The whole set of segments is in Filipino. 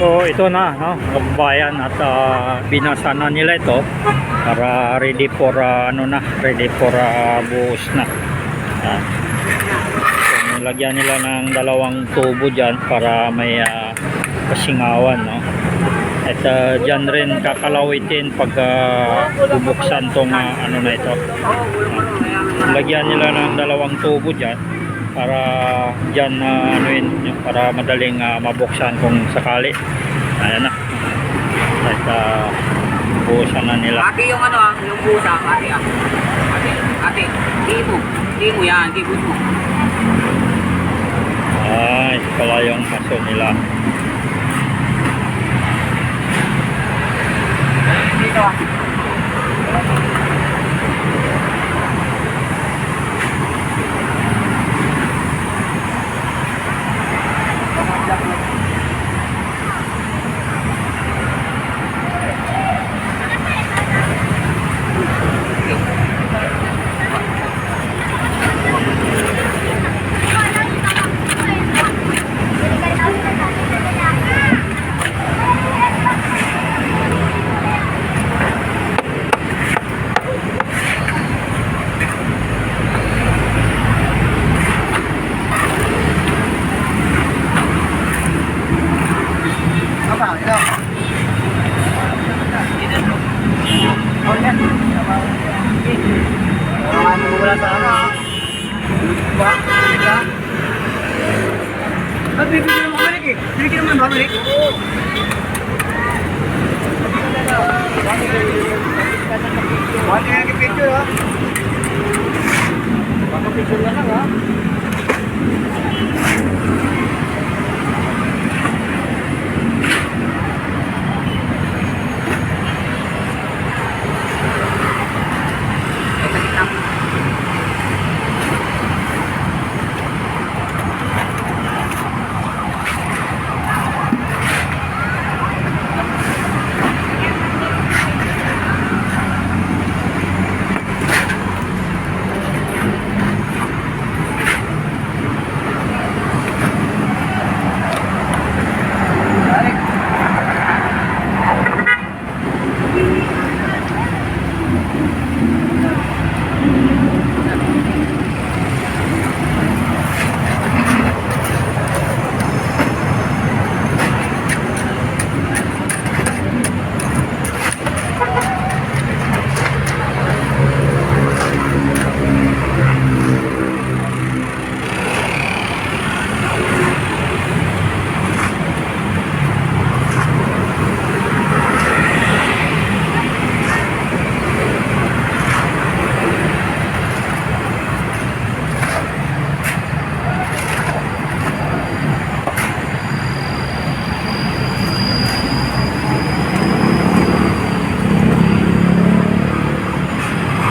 So ito na, no, kababayan at ah, binasa na nila ito para ready for ah, ano na, ready for ah, buhos na. Yan. So, nilagyan nila ng dalawang tubo diyan para may ah, kasingawan, no. At uh, dyan rin kakalawitin pag ah, bubuksan tong ah, ano na ito. Ah, lagyan nila ng dalawang tubo diyan para diyan na ano yun, para madaling ah, mabuksan kung sakali. Ayan na. At uh, buhusan na nila. Ate yung ano ah, yung busa, ate ah. Ate, ate, di mo. Di mo yan, di mo. Ay, pala yung aso nila. Dito ah. Apa? Ito. Oh, yan. Mga ano wala sa ano ah. Ba? Ito. Ba't bibigyan mo bumalik eh? Bibigyan mo bumalik? Oo. Wala nga yung picture ha. Baka picture na lang.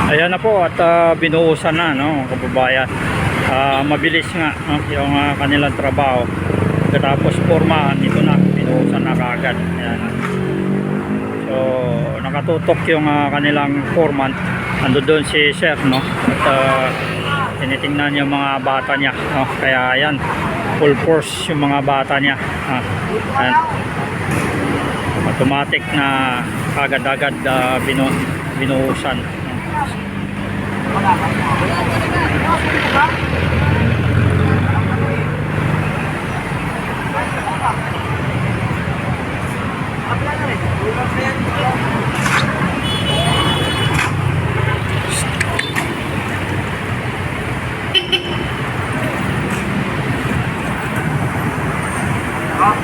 Ayan na po at ah, binuhusan na no, kababayan. Ah, mabilis nga no, yung ah, kanilang trabaho. Pagkatapos formahan, ito na, binuhusan na kaagad. Ayan. So, nakatutok yung ah, kanilang foreman. Ando doon si Sir, no? At ah, tinitingnan yung mga bata niya, no? Kaya ayan, full force yung mga bata niya. Ah. Automatic na agad-agad ah, binu binuhusan. Oh,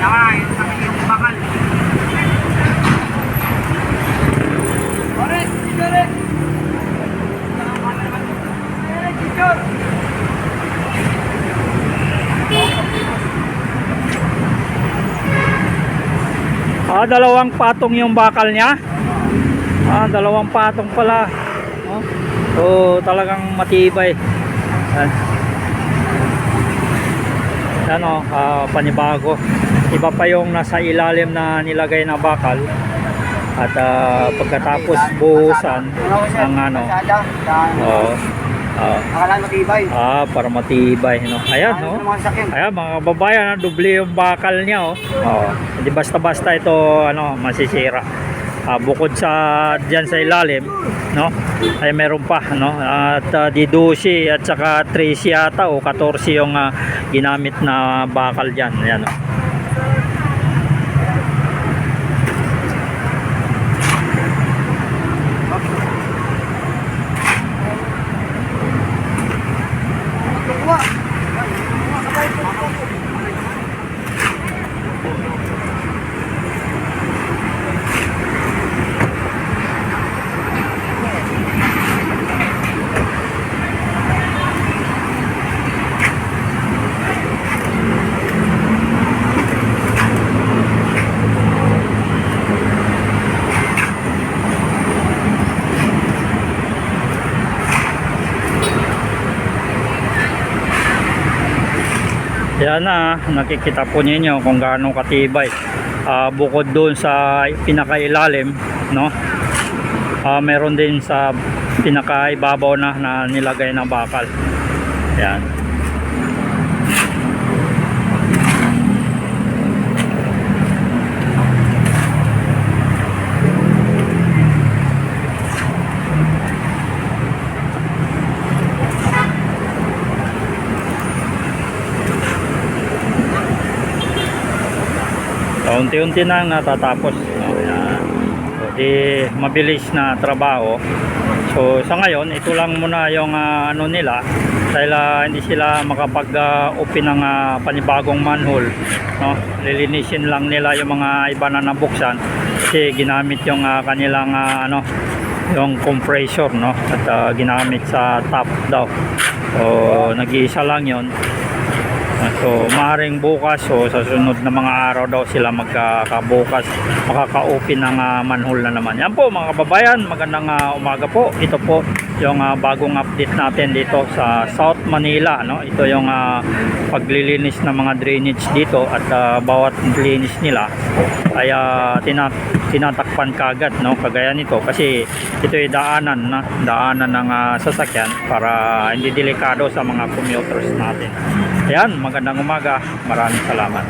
tama. Yung sa yung bakal. Oret, oret. Picture. Ah, dalawang patong yung bakal niya. Ah, dalawang patong pala. Oh. So, talagang matibay. Yan. Yan o, ah, panibago. Iba pa yung nasa ilalim na nilagay na bakal. At ah, pagkatapos buhusan ng ano, oh, Oo. Akala matibay. Ah, para matibay, no? Ayan, no? mga sakyan. Ayan, mga kababayan, ah, doble yung bakal niya, oh. Oo. Hindi basta-basta ito, ano, masisira. Ah, bukod sa diyan sa ilalim, no? Ay meron pa, no? At uh, di 12 at saka 13 yata o 14 yung ah, ginamit na bakal diyan. Ayan, oh. Yan na, nakikita po ninyo kung gaano katibay. Ah, bukod doon sa pinakailalim, no? Ah, meron din sa pinakaibabaw na na nilagay na bakal. Yan. So, unti-unti na natatapos. No? So, di mabilis na trabaho. So, sa ngayon, ito lang muna yung ah, ano nila dahil ah, hindi sila makapag-open ng ah, panibagong manhole. No? Lilinisin lang nila yung mga iba na nabuksan kasi ginamit yung ah, kanilang ah, ano yung compressor no at ah, ginamit sa top daw so nag-iisa lang yon So, maaaring bukas o sa sunod na mga araw daw sila magkakabukas, makaka-open ng ah, manhole na naman. Yan po mga kababayan, magandang ah, umaga po. Ito po yung ah, bagong update natin dito sa South Manila. No? Ito yung ah, paglilinis ng mga drainage dito at ah, bawat linis nila ay ah, tina- tinatakpan kagad no kagaya nito kasi ito ay daanan na daanan ng ah, sasakyan para hindi delikado sa mga commuters natin. Ayan, magandang umaga. Maraming salamat.